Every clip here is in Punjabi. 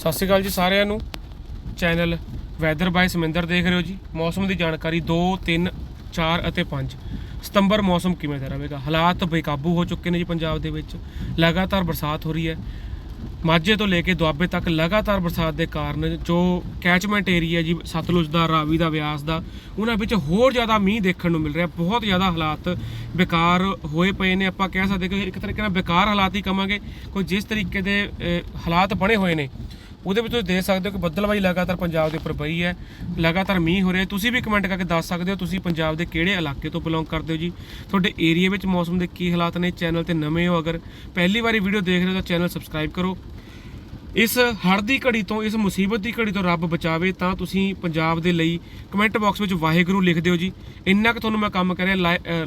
ਸਤਿ ਸ਼੍ਰੀ ਅਕਾਲ ਜੀ ਸਾਰਿਆਂ ਨੂੰ। ਚੈਨਲ ਵੈਦਰ ਬਾਈ ਸਮਿੰਦਰ ਦੇਖ ਰਹੇ ਹੋ ਜੀ। ਮੌਸਮ ਦੀ ਜਾਣਕਾਰੀ 2 3 4 ਅਤੇ 5 ਸਤੰਬਰ ਮੌਸਮ ਕਿਵੇਂ ਦਾ ਰਹੇਗਾ? ਹਾਲਾਤ ਬੇਕਾਬੂ ਹੋ ਚੁੱਕੇ ਨੇ ਜੀ ਪੰਜਾਬ ਦੇ ਵਿੱਚ। ਲਗਾਤਾਰ ਬਰਸਾਤ ਹੋ ਰਹੀ ਹੈ। ਮਾਝੇ ਤੋਂ ਲੈ ਕੇ ਦੁਆਬੇ ਤੱਕ ਲਗਾਤਾਰ ਬਰਸਾਤ ਦੇ ਕਾਰਨ ਜੋ ਕੈਚਮੈਂਟ ਏਰੀਆ ਜੀ, ਸਤਲੁਜ ਦਾ, ਰਾਵੀ ਦਾ ਵਿਆਸ ਦਾ, ਉਹਨਾਂ ਵਿੱਚ ਹੋਰ ਜ਼ਿਆਦਾ ਮੀਂਹ ਦੇਖਣ ਨੂੰ ਮਿਲ ਰਿਹਾ। ਬਹੁਤ ਜ਼ਿਆਦਾ ਹਾਲਾਤ ਬੇਕਾਰ ਹੋਏ ਪਏ ਨੇ। ਆਪਾਂ ਕਹਿ ਸਕਦੇ ਕਿ ਇੱਕ ਤਰੀਕੇ ਨਾਲ ਬੇਕਾਰ ਹਾਲਾਤ ਹੀ ਕਵਾਂਗੇ। ਕੋਈ ਜਿਸ ਤਰੀਕੇ ਦੇ ਹਾਲਾਤ ਬਣੇ ਹੋਏ ਨੇ ਉਹਦੇ ਵਿੱਚ ਤੁਸੀਂ ਦੇਖ ਸਕਦੇ ਹੋ ਕਿ ਬੱਦਲਵਾਈ ਲਗਾਤਾਰ ਪੰਜਾਬ ਦੇ ਉੱਪਰ ਪਈ ਹੈ। ਲਗਾਤਾਰ ਮੀਂਹ ਹੋ ਰਿਹਾ ਤੁਸੀਂ ਵੀ ਕਮੈਂਟ ਕਰਕੇ ਦੱਸ ਸਕਦੇ ਹੋ ਤੁਸੀਂ ਪੰਜਾਬ ਦੇ ਕਿਹੜੇ ਇਲਾਕੇ ਤੋਂ ਬਿਲੋਂਗ ਕਰਦੇ ਹੋ ਜੀ? ਤੁਹਾਡੇ ਏਰੀਆ ਵਿੱਚ ਮੌਸਮ ਦੇ ਕੀ ਹਾਲਾਤ ਨੇ? ਚੈਨਲ ਤੇ ਨਵੇਂ ਹੋ ਅਗਰ। ਪਹਿਲੀ ਵਾਰੀ ਵੀਡੀਓ ਦੇਖ ਰਹੇ ਹੋ ਤਾਂ ਚੈਨਲ ਸਬਸਕ੍ਰਾਈਬ ਕਰੋ। ਇਸ ਹੜ੍ਹ ਦੀ ਘੜੀ ਤੋਂ, ਇਸ ਮੁਸੀਬਤ ਦੀ ਘੜੀ ਤੋਂ ਰੱਬ ਬਚਾਵੇ, ਤਾਂ ਤੁਸੀਂ ਪੰਜਾਬ ਦੇ ਲਈ ਕਮੈਂਟ ਬਾਕਸ ਵਿੱਚ ਵਾਹਿਗੁਰੂ ਲਿਖ ਦਿਓ ਜੀ। ਇੰਨਾ ਕੁ ਤੁਹਾਨੂੰ ਮੈਂ ਕੰਮ ਕਰਿਆ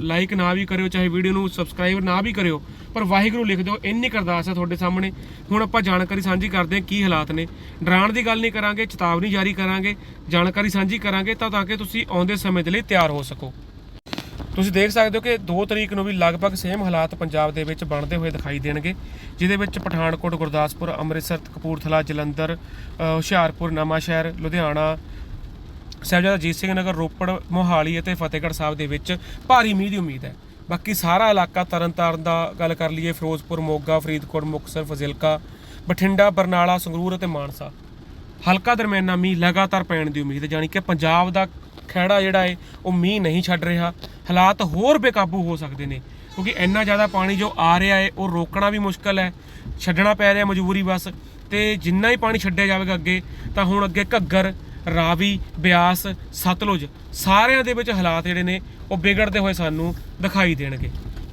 ਲਾਈਕ ਨਾ ਵੀ ਕਰਿਓ, ਚਾਹੇ ਵੀਡੀਓ ਨੂੰ ਸਬਸਕ੍ਰਾਈਬ ਨਾ ਵੀ ਕਰਿਓ, ਪਰ ਵਾਹਿਗੁਰੂ ਲਿਖ ਦਿਓ, ਇੰਨੀ ਕੁ ਅਰਦਾਸ ਹੈ ਤੁਹਾਡੇ ਸਾਹਮਣੇ। ਹੁਣ ਆਪਾਂ ਜਾਣਕਾਰੀ ਸਾਂਝੀ ਕਰਦੇ ਹਾਂ ਕੀ ਹਾਲਾਤ ਨੇ। ਡਰਾਉਣ ਦੀ ਗੱਲ ਨਹੀਂ ਕਰਾਂਗੇ, ਚੇਤਾਵਨੀ ਜਾਰੀ ਕਰਾਂਗੇ, ਜਾਣਕਾਰੀ ਸਾਂਝੀ ਕਰਾਂਗੇ, ਤਾਂ ਤਾਂ ਕਿ ਤੁਸੀਂ ਆਉਂਦੇ ਸਮੇਂ ਦੇ ਲਈ ਤਿਆਰ ਹੋ ਸਕੋ। ਤੁਸੀਂ ਦੇਖ ਸਕਦੇ ਹੋ ਕਿ 2 ਤਰੀਕ ਨੂੰ ਵੀ ਲਗਭਗ ਸੇਮ ਹਾਲਾਤ ਪੰਜਾਬ ਦੇ ਵਿੱਚ ਬਣਦੇ ਹੋਏ ਦਿਖਾਈ ਦੇਣਗੇ, ਜਿਹਦੇ ਵਿੱਚ ਪਠਾਨਕੋਟ, ਗੁਰਦਾਸਪੁਰ, ਅੰਮ੍ਰਿਤਸਰ, ਕਪੂਰਥਲਾ, ਜਲੰਧਰ ਹੁਸ਼ਿਆਰਪੁਰ, ਨਵਾਂਸ਼ਹਿਰ, ਲੁਧਿਆਣਾ, ਸਾਹਿਬਜ਼ਾਦਾ ਅਜੀਤ ਸਿੰਘ ਨਗਰ, ਰੋਪੜ, ਮੋਹਾਲੀ ਅਤੇ ਫਤਿਹਗੜ੍ਹ ਸਾਹਿਬ ਦੇ ਵਿੱਚ ਭਾਰੀ ਮੀਂਹ ਦੀ ਉਮੀਦ ਹੈ। ਬਾਕੀ ਸਾਰਾ ਇਲਾਕਾ ਤਰਨਤਾਰਨ ਦਾ ਗੱਲ ਕਰ ਲਈਏ, ਫਿਰੋਜ਼ਪੁਰ, ਮੋਗਾ, ਫਰੀਦਕੋਟ, ਮੁਕਤਸਰ, ਫਜ਼ਿਲਕਾ, ਬਠਿੰਡਾ, ਬਰਨਾਲਾ, ਸੰਗਰੂਰ ਅਤੇ ਮਾਨਸਾ। ਹਲਕਾ ਦਰਮਿਆਨਾ ਮੀਂਹ ਲਗਾਤਾਰ ਪੈਣ ਦੀ ਉਮੀਦ ਹੈ ਜਾਣੀ ਕਿ ਪੰਜਾਬ ਦਾ ਖਹਿੜਾ ਜਿਹੜਾ ਹੈ ਉਹ ਮੀਂਹ ਨਹੀਂ ਛੱਡ ਰਿਹਾ। ਹਾਲਾਤ ਹੋਰ ਬੇਕਾਬੂ ਹੋ ਸਕਦੇ ਨੇ, ਕਿਉਂਕਿ ਇੰਨਾ ਜ਼ਿਆਦਾ ਪਾਣੀ ਜੋ ਆ ਰਿਹਾ ਹੈ ਉਹ ਰੋਕਣਾ ਵੀ ਮੁਸ਼ਕਲ ਹੈ, ਛੱਡਣਾ ਪੈ ਰਿਹਾ ਮਜਬੂਰੀ ਬਸ। ਤੇ ਜਿੰਨਾ ਹੀ ਪਾਣੀ ਛੱਡਿਆ ਜਾਵੇਗਾ ਅੱਗੇ, ਤਾਂ ਹੁਣ ਅੱਗੇ ਘੱਗਰ, ਰਾਵੀ, ਬਿਆਸ, ਸਤਲੁਜ, ਸਾਰਿਆਂ ਦੇ ਵਿੱਚ ਹਾਲਾਤ ਜਿਹੜੇ ਨੇ, ਉਹ ਵਿਗੜਦੇ ਹੋਏ ਸਾਨੂੰ ਦਿਖਾਈ ਦੇਣਗੇ।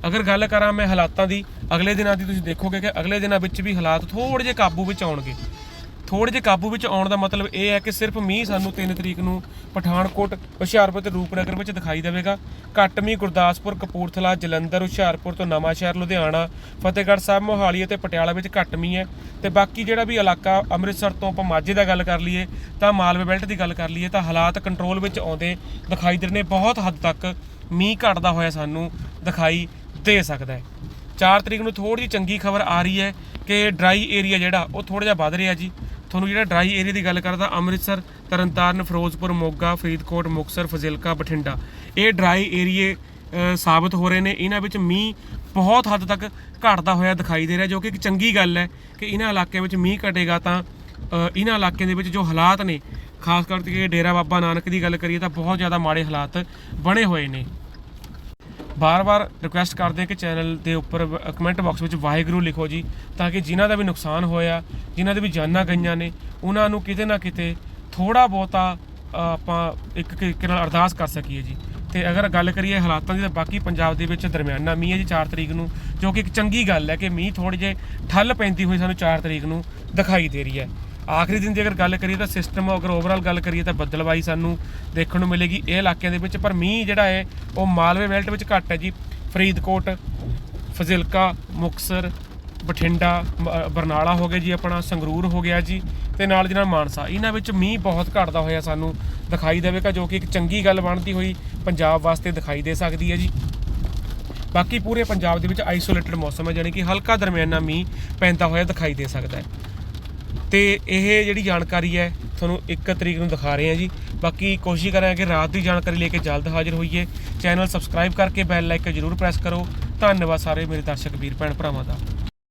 ਅਗਰ ਗੱਲ ਕਰਾਂ ਮੈਂ ਹਾਲਾਤਾਂ ਦੀ, ਅਗਲੇ ਦਿਨਾਂ ਦੀ ਤੁਸੀਂ ਦੇਖੋਗੇ ਕਿ ਅਗਲੇ ਦਿਨਾਂ ਵਿੱਚ ਵੀ ਹਾਲਾਤ ਥੋੜੇ ਜਿਹੇ ਕਾਬੂ ਵਿੱਚ ਆਉਣਗੇ। ਥੋੜੇ ਜਿਹੇ ਕਾਬੂ ਵਿੱਚ ਆਉਣ ਦਾ ਮਤਲਬ ਇਹ ਹੈ ਕਿ ਸਿਰਫ ਮੀਂਹ ਸਾਨੂੰ 3 ਤਰੀਕ ਨੂੰ ਪਠਾਨਕੋਟ, ਹੁਸ਼ਿਆਰਪੁਰ ਤੇ ਰੂਪਨਗਰ ਵਿੱਚ ਦਿਖਾਈ ਦੇਵੇਗਾ। ਘੱਟ ਮੀਂਹ ਗੁਰਦਾਸਪੁਰ, ਕਪੂਰਥਲਾ, ਜਲੰਧਰ, ਹੁਸ਼ਿਆਰਪੁਰ ਤੋਂ ਨਵਾਂਸ਼ਹਿਰ ਲੁਧਿਆਣਾ, ਫਤਿਹਗੜ੍ਹ ਸਾਹਿਬ, ਮੋਹਾਲੀ ਅਤੇ ਪਟਿਆਲਾ ਵਿੱਚ ਘੱਟ ਮੀਂਹ ਹੈ। ਤੇ ਬਾਕੀ ਜਿਹੜਾ ਵੀ ਇਲਾਕਾ ਅੰਮ੍ਰਿਤਸਰ ਤੋਂ ਆਪਾਂ ਮਾਝੇ ਦਾ ਗੱਲ ਕਰ ਲਈਏ, ਤਾਂ ਮਾਲਵੇ ਬੈਲਟ ਦੀ ਗੱਲ ਕਰ ਲਈਏ, ਤਾਂ ਹਾਲਾਤ ਕੰਟਰੋਲ ਵਿੱਚ ਆਉਂਦੇ ਦਿਖਾਈ ਦੇ ਰਹੇ ਨੇ। ਬਹੁਤ ਹੱਦ ਤੱਕ ਮੀਂਹ ਘਟਦਾ ਹੋਇਆ ਸਾਨੂੰ ਦਿਖਾਈ ਦੇ ਸਕਦਾ ਹੈ। 4 ਤਰੀਕ ਨੂੰ ਥੋੜੀ ਜਿਹੀ ਚੰਗੀ ਖਬਰ ਆ ਰਹੀ ਹੈ ਕਿ ਡਰਾਈ ਏਰੀਆ ਜਿਹੜਾ, ਉਹ ਥੋੜਾ ਜਿਹਾ ਵੱਧ ਰਿਹਾ ਜੀ। ਤੁਹਾਨੂੰ ਜਿਹੜਾ ਡਰਾਈ ਏਰੀਆ ਦੀ ਗੱਲ ਕਰਦਾ, ਅੰਮ੍ਰਿਤਸਰ, ਤਰਨਤਾਰਨ, ਫਿਰੋਜ਼ਪੁਰ, ਮੋਗਾ, ਫਰੀਦਕੋਟ, ਮੁਕਤਸਰ, ਫਜ਼ਿਲਕਾ, ਬਠਿੰਡਾ। ਇਹ ਡਰਾਈ ਏਰੀਏ ਸਾਬਤ ਹੋ ਰਹੇ ਨੇ। ਇਹਨਾਂ ਵਿੱਚ ਮੀਂਹ ਬਹੁਤ ਹੱਦ ਤੱਕ ਘਟਦਾ ਹੋਇਆ ਦਿਖਾਈ ਦੇ ਰਿਹਾ, ਜੋ ਕਿ ਇੱਕ ਚੰਗੀ ਗੱਲ ਹੈ ਕਿ ਇਹਨਾਂ ਇਲਾਕਿਆਂ ਵਿੱਚ ਮੀਂਹ ਘਟੇਗਾ ਤਾਂ ਇਹਨਾਂ ਇਲਾਕਿਆਂ ਦੇ ਵਿੱਚ ਜੋ ਹਾਲਾਤ ਨੇ, ਖਾਸ ਕਰਕੇ ਡੇਰਾ ਬਾਬਾ ਨਾਨਕ ਦੀ ਗੱਲ ਕਰੀਏ ਤਾਂ ਬਹੁਤ ਜ਼ਿਆਦਾ ਮਾੜੇ ਹਾਲਾਤ ਬਣੇ ਹੋਏ ਨੇ। ਬਾਰ-ਬਾਰ ਰਿਕੁਐਸਟ ਕਰਦੇ ਹਾਂ ਕਿ ਚੈਨਲ ਦੇ ਉੱਪਰ ਕਮੈਂਟ ਬਾਕਸ ਵਿੱਚ ਵਾਹਿਗੁਰੂ ਲਿਖੋ ਜੀ, ਤਾਂ ਕਿ ਜਿਨ੍ਹਾਂ ਦਾ ਵੀ ਨੁਕਸਾਨ ਹੋਇਆ, ਜਿਨ੍ਹਾਂ ਦੇ ਵੀ ਜਾਨਾਂ ਗਈਆਂ ਨੇ, ਉਹਨਾਂ ਨੂੰ ਕਿਤੇ ਨਾ ਕਿਤੇ ਥੋੜਾ ਬਹੁਤਾ ਆਪਾਂ ਇੱਕ ਤਰੀਕੇ ਨਾਲ ਅਰਦਾਸ ਕਰ ਸਕੀਏ ਜੀ। ਤੇ ਅਗਰ ਗੱਲ ਕਰੀਏ ਹਾਲਾਤਾਂ ਦੀ, ਤਾਂ ਬਾਕੀ ਪੰਜਾਬ ਦੇ ਵਿੱਚ ਦਰਮਿਆਨਾ ਮੀਂਹ ਹੈ ਜੀ 4 ਤਰੀਕ ਨੂੰ, ਜੋ ਕਿ ਇੱਕ ਚੰਗੀ ਗੱਲ ਹੈ ਕਿ ਮੀਂਹ ਥੋੜੇ ਜੇ ਠੱਲ ਪੈਂਦੀ ਹੋਈ ਸਾਨੂੰ 4 ਤਰੀਕ ਨੂੰ ਦਿਖਾਈ ਦੇ ਰਹੀ ਹੈ। ਆਖਰੀ ਦਿਨ ਦੀ ਅਗਰ ਗੱਲ ਕਰੀਏ ਤਾਂ ਸਿਸਟਮ ਅਗਰ ਓਵਰਆਲ ਗੱਲ ਕਰੀਏ ਤਾਂ ਬੱਦਲਵਾਈ ਸਾਨੂੰ ਦੇਖਣ ਨੂੰ ਮਿਲੇਗੀ ਇਹ ਇਲਾਕਿਆਂ ਦੇ ਵਿੱਚ, ਪਰ ਮੀਂਹ ਜਿਹੜਾ ਹੈ, ਉਹ ਮਾਲਵੇ ਬੈਲਟ ਵਿੱਚ ਘੱਟ ਹੈ ਜੀ। ਫਰੀਦਕੋਟ, ਫਜ਼ਿਲਕਾ, ਮੁਕਸਰ, ਬਠਿੰਡਾ, ਮ- ਬਰਨਾਲਾ ਹੋ ਗਿਆ ਜੀ ਆਪਣਾ, ਸੰਗਰੂਰ ਹੋ ਗਿਆ ਜੀ, ਤੇ ਨਾਲ ਦੀ ਨਾਲ ਮਾਨਸਾ। ਇਹਨਾਂ ਵਿੱਚ ਮੀਂਹ ਬਹੁਤ ਘਟਦਾ ਹੋਇਆ ਸਾਨੂੰ ਦਿਖਾਈ ਦੇਵੇਗਾ, ਜੋ ਕਿ ਇੱਕ ਚੰਗੀ ਗੱਲ ਬਣਦੀ ਹੋਈ ਪੰਜਾਬ ਵਾਸਤੇ ਦਿਖਾਈ ਦੇ ਸਕਦੀ ਹੈ ਜੀ। ਬਾਕੀ ਪੂਰੇ ਪੰਜਾਬ ਦੇ ਵਿੱਚ ਆਈਸੋਲੇਟਡ ਮੌਸਮ ਹੈ, ਜਾਣੀ ਕਿ ਹਲਕਾ ਦਰਮਿਆਨਾ ਮੀਂਹ ਪੈਂਦਾ ਹੋਇਆ ਦਿਖਾਈ ਦੇ ਸਕਦਾ ਹੈ। ਤੇ ਇਹ ਜਿਹੜੀ ਜਾਣਕਾਰੀ ਹੈ, ਤੁਹਾਨੂੰ 1 ਤਰੀਕ ਨੂੰ ਦਿਖਾ ਰਹੇ ਹਾਂ ਜੀ। ਬਾਕੀ ਕੋਸ਼ਿਸ਼ ਕਰਾਂਗੇ ਕਿ ਰਾਤ ਦੀ ਜਾਣਕਾਰੀ ਲੈ ਕੇ ਜਲਦ ਹਾਜ਼ਰ ਹੋਈਏ। ਚੈਨਲ ਸਬਸਕ੍ਰਾਈਬ ਕਰਕੇ ਬੈਲ ਲਾਈਕ ਜਰੂਰ ਪ੍ਰੈਸ ਕਰੋ। ਧੰਨਵਾਦ ਸਾਰੇ ਮੇਰੇ ਦਰਸ਼ਕ, ਵੀਰ ਭੈਣ ਭਰਾਵਾਂ ਦਾ।